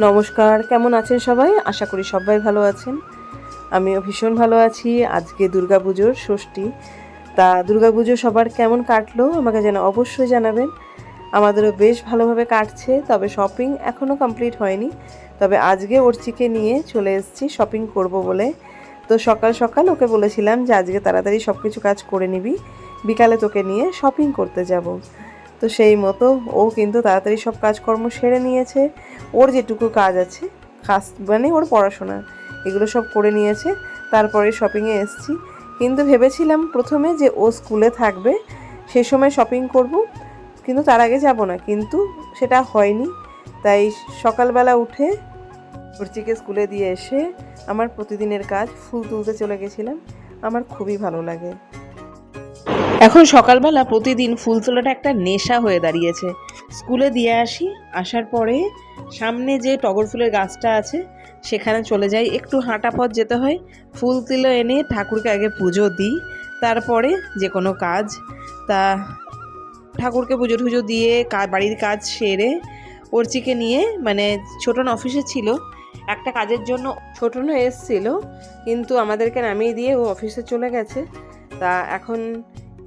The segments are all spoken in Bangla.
নমস্কার, কেমন আছেন সবাই? আশা করি সবাই ভালো আছেন। আমিও ভীষণ ভালো আছি। আজকে দুর্গাপুজোর ষষ্ঠী। তা দুর্গাপুজো সবার কেমন কাটলো আমাকে যেন অবশ্যই জানাবেন। আমাদেরও বেশ ভালোভাবে কাটছে, তবে শপিং এখনও কমপ্লিট হয়নি। তবে আজকে অর্চিকে নিয়ে চলে এসেছি শপিং করব বলে। তো সকাল সকাল ওকে বলেছিলাম যে আজকে তাড়াতাড়ি সব কিছু কাজ করে নিবি। বিকালে তোকে নিয়ে শপিং করতে যাব। তো সেই মতো ও কিন্তু তাড়াতাড়ি সব কাজকর্ম সেরে নিয়েছে। ওর যেটুকু কাজ আছে খাস মানে ওর পড়াশোনা, এগুলো সব করে নিয়েছে। তারপরে শপিংয়ে এসছি। কিন্তু ভেবেছিলাম প্রথমে যে ও স্কুলে থাকবে, সে সময় শপিং করব, কিন্তু তার আগে যাব না। কিন্তু সেটা হয়নি। তাই সকালবেলা উঠে রুচিকে স্কুলে দিয়ে এসে আমার প্রতিদিনের কাজ ফুল তুলতে চলে গেছিলাম। আমার খুবই ভালো লাগে। এখন সকালবেলা প্রতিদিন ফুল তোলাটা একটা নেশা হয়ে দাঁড়িয়েছে। স্কুলে দিয়ে আসি, আসার পরে সামনে যে টগর ফুলের গাছটা আছে, সেখানে চলে যাই। একটু হাঁটা পথ যেতে হয়, ফুল তুলে এনে ঠাকুরকে আগে পুজো দিই, তারপরে যে কোনো কাজ। তা ঠাকুরকে পুজো টুজো দিয়ে বাড়ির কাজ সেরে অর্চিকে নিয়ে মানে ছোটন অফিসে ছিল, একটা কাজের জন্য ছোটনও এসছিল, কিন্তু আমাদেরকে নামিয়ে দিয়ে ও অফিসে চলে গেছে। তা এখন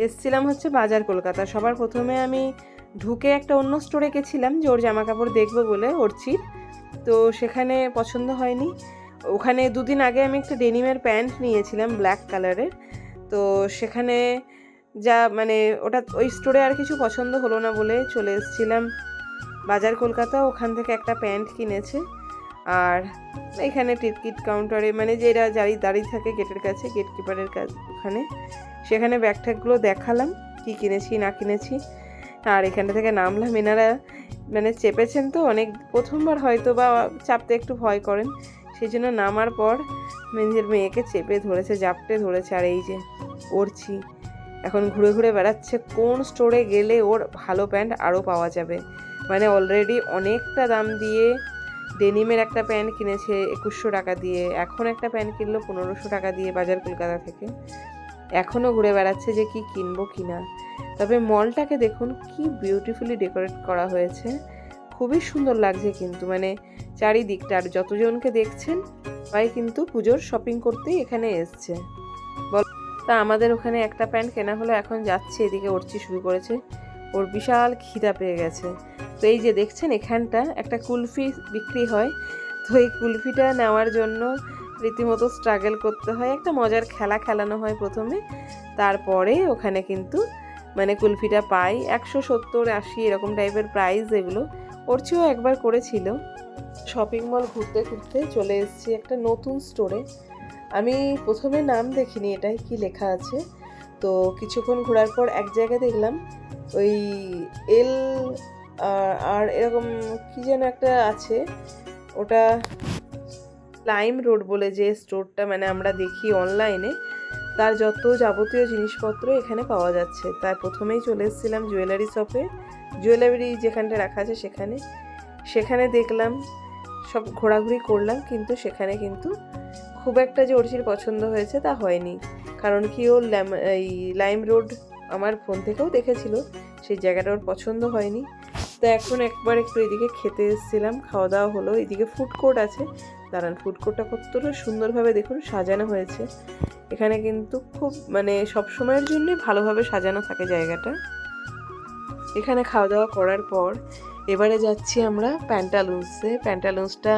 এসছিলাম হচ্ছে বাজার কলকাতা। সবার প্রথমে আমি ঢুকে একটা অন্য স্টোরে গেছিলাম যে ওর জামা কাপড় দেখব বলে ওরচির তো সেখানে পছন্দ হয়নি। ওখানে দুদিন আগে আমি একটা ডেনিমের প্যান্ট নিয়েছিলাম ব্ল্যাক কালারের তো সেখানে যা মানে ওটা ওই স্টোরে আর কিছু পছন্দ হলো না বলে চলে এসেছিলাম বাজার কলকাতা। ওখান থেকে একটা প্যান্ট কিনেছে। আর এখানে টিকিট কাউন্টারে মানে যেটা দাঁড়িয়ে দাঁড়িয়ে থাকে গেটের কাছে গেট কিপারের কাছে ওখানে। সেখানে ব্যাগ ট্যাগগুলো দেখালাম, কি কিনেছি, না কিনেছি। আর এখানটা থেকে নামলাম, এনারা মানে চেপেছেন তো, অনেক, প্রথমবার হয়তো বা চাপতে একটু ভয় করেন। সেই জন্য নামার পর নিজের মেয়েকে চেপে ধরেছে, জাপটে ধরেছে, আর এই যে ওরছি এখন ঘুরে ঘুরে বেড়াচ্ছে, কোন স্টোরে গেলে ওর ভালো প্যান্ট আরও পাওয়া যাবে? মানে অলরেডি অনেকটা দাম দিয়ে ডেনিমের একটা প্যান্ট কিনেছে, একুশশো টাকা দিয়ে। এখন একটা প্যান্ট কিনলো, পনেরোশো টাকা দিয়ে বাজার কলকাতা থেকে। এখনও ঘুরে বেড়াচ্ছে যে কি কিনবো কি না। তবে মলটাকে দেখুন, কি বিউটিফুলি ডেকোরেট করা হয়েছে। খুবই সুন্দর লাগছে কিন্তু মানে চারিদিকটা। আর যতজনকে দেখছেন, সবাই কিন্তু পুজোর শপিং করতেই এখানে এসছে। বল, তা আমাদের ওখানে একটা প্যান্ট কেনা হলো, এখন যাচ্ছে, এদিকে উঠছি শুরু করেছে। ওর বিশাল খিদা পেয়ে গেছে। তো এই যে দেখছেন, এখানটা একটা কুলফি বিক্রি হয়। তো এই কুলফিটা নেওয়ার জন্য রীতিমতো স্ট্রাগল করতে হয়। একটা মজার খেলা খেলানো হয় প্রথমে। তারপরে ওখানে কিন্তু মানে কুলফিটা পাই। একশো সত্তর, আশি, এরকম টাইপের প্রাইস এগুলো। ওর চেয়েও একবার করেছিল। শপিং মল ঘুরতে ঘুরতে চলে এসেছি একটা নতুন স্টোরে আমি প্রথমে নাম দেখিনি, এটাই কি লেখা আছে। তো কিছুক্ষণ ঘোরার পর এক জায়গায় দেখলাম, ওই এল আর- আর এরকম কি যেন একটা আছে। ওটা লাইম রোড বলে যে স্টোরটা মানে আমরা দেখি অনলাইনে তার যত যাবতীয় জিনিসপত্র এখানে পাওয়া যাচ্ছে। তাই প্রথমেই চলে এসেছিলাম জুয়েলারি শপে জুয়েলারি যেখানটা রাখা আছে সেখানে। সেখানে দেখলাম, সব ঘোরাঘুরি করলাম, কিন্তু সেখানে কিন্তু খুব একটা যে অরিজির পছন্দ হয়েছে তা হয়নি। কারণ কি ও এই লাইম রোড আমার ফোন থেকেও দেখেছিল, সেই জায়গাটা ওর পছন্দ হয়নি। তো এখন একবার একটু এদিকে খেতে এসেছিলাম, খাওয়া দাওয়া হলো। এদিকে ফুড কোর্ট আছে। দাঁড়ান ফুড কোর্টটা কতটা সুন্দরভাবে দেখুন, সাজানো হয়েছে। এখানে কিন্তু খুব মানে সব সময়ের জন্যই ভালোভাবে সাজানো থাকে জায়গাটা। এখানে খাওয়া দাওয়া করার পর এবারে যাচ্ছি আমরা প্যান্টালুন্সে প্যান্টালুন্সটা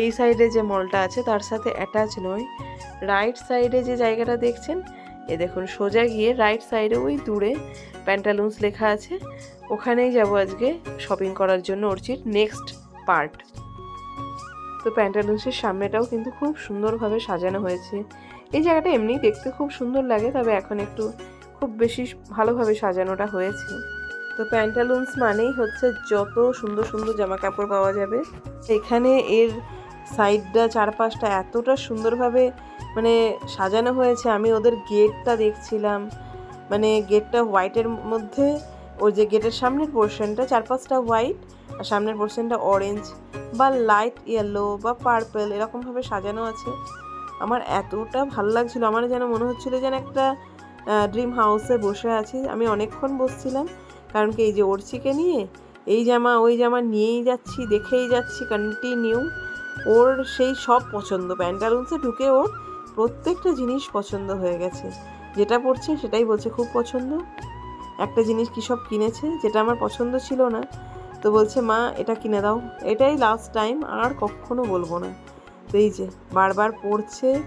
এই সাইডে যে মলটা আছে, তার সাথে অ্যাটাচ নয় রাইট সাইডে যে জায়গাটা দেখছেন এ দেখুন, সোজা গিয়ে রাইট সাইডে ওই দূরে প্যান্টালুন্স লেখা আছে। ওখানেই যাব আজকে শপিং করার জন্য অর্চির নেক্সট পার্ট তো প্যান্টালুন্সের সামনেটাও কিন্তু খুব সুন্দরভাবে সাজানো হয়েছে। এই জায়গাটা এমনি দেখতে খুব সুন্দর লাগে, তবে এখন একটু খুব বেশি ভালোভাবে সাজানোটা হয়েছে। তো প্যান্টালুন্স মানেই হচ্ছে যত সুন্দর সুন্দর জামা কাপড় পাওয়া যাবে, এখানে এর সাইডটা চারপাশটা এতটা সুন্দরভাবে মানে সাজানো হয়েছে, আমি ওদের গেটটা দেখছিলাম। মানে গেটটা হোয়াইটের মধ্যে, ওই যে গেটের সামনের পোর্শনটা চারপাশটা হোয়াইট আর সামনের পোর্শনটা অরেঞ্জ বা লাইট ইয়েলো বা পার্পল এরকমভাবে সাজানো আছে। আমার এতটা ভালো লাগছিল, আমার যেন মনে হচ্ছিল যেন একটা ড্রিম হাউসে বসে আছি। আমি অনেকক্ষণ বসছিলাম, কারণ কি এই যে অর্চিকে নিয়ে, এই জামা, ওই জামা নিয়েই যাচ্ছি, দেখেই যাচ্ছি কন্টিনিউ ওর সেই সব পছন্দ প্যান্টালুন্সে ঢুকে ওর প্রত্যেকটা জিনিস পছন্দ হয়ে গেছে। যেটা পড়ছে সেটাই বলছে খুব পছন্দ। একটা জিনিস কী সব কিনেছে? যেটা আমার পছন্দ ছিল না। তো বলছে, মা, এটা কিনে দাও। এটাই লাস্ট টাইম আর কখনো বলব না। তো এই যে, বারবার পড়ছে,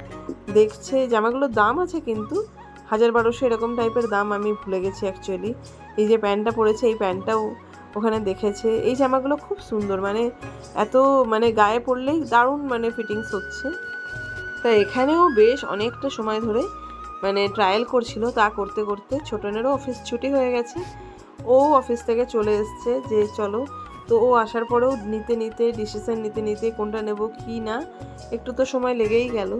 দেখছে, জামাগুলোর দাম আছে কিন্তু, হাজার বারোশো এরকম টাইপের দাম আমি ভুলে গেছি অ্যাকচুয়ালি এই যে প্যান্টটা পরেছে এই প্যান্টটাও ওখানে দেখেছে। এই জামাগুলো খুব সুন্দর মানে এত মানে গায়ে পড়লেই দারুণ মানে ফিটিংস হচ্ছে। তা এখানেও বেশ অনেকটা সময় ধরে মানে ট্রায়াল করছিল তা করতে করতে। ছোটনেরও অফিস ছুটি হয়ে গেছে। ও অফিস থেকে চলে এসছে যে চলো। তো ও আসার পরেও নিতে নিতে ডিসিশন নিতে নিতে কোনটা নেব কি না, একটু তো সময় লেগেই গেল।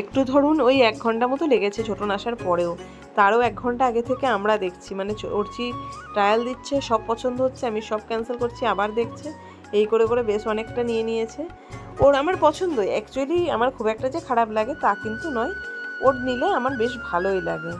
একটু ধরুন ওই এক ঘণ্টা মতো লেগেছে ছোটন আসার পরেও। তারও এক ঘণ্টা আগে থেকে আমরা দেখছি মানে ওরচি ট্রায়াল দিচ্ছে, সব পছন্দ হচ্ছে, আমি সব ক্যান্সেল করছি, আবার দেখছে। এই করে করে বেশ অনেকটা নিয়ে নিয়েছে। ওর আমার পছন্দ অ্যাকচুয়ালি আমার খুব একটা যে খারাপ লাগে তা কিন্তু নয়। ওর নিলে আমার বেশ ভালোই লাগে।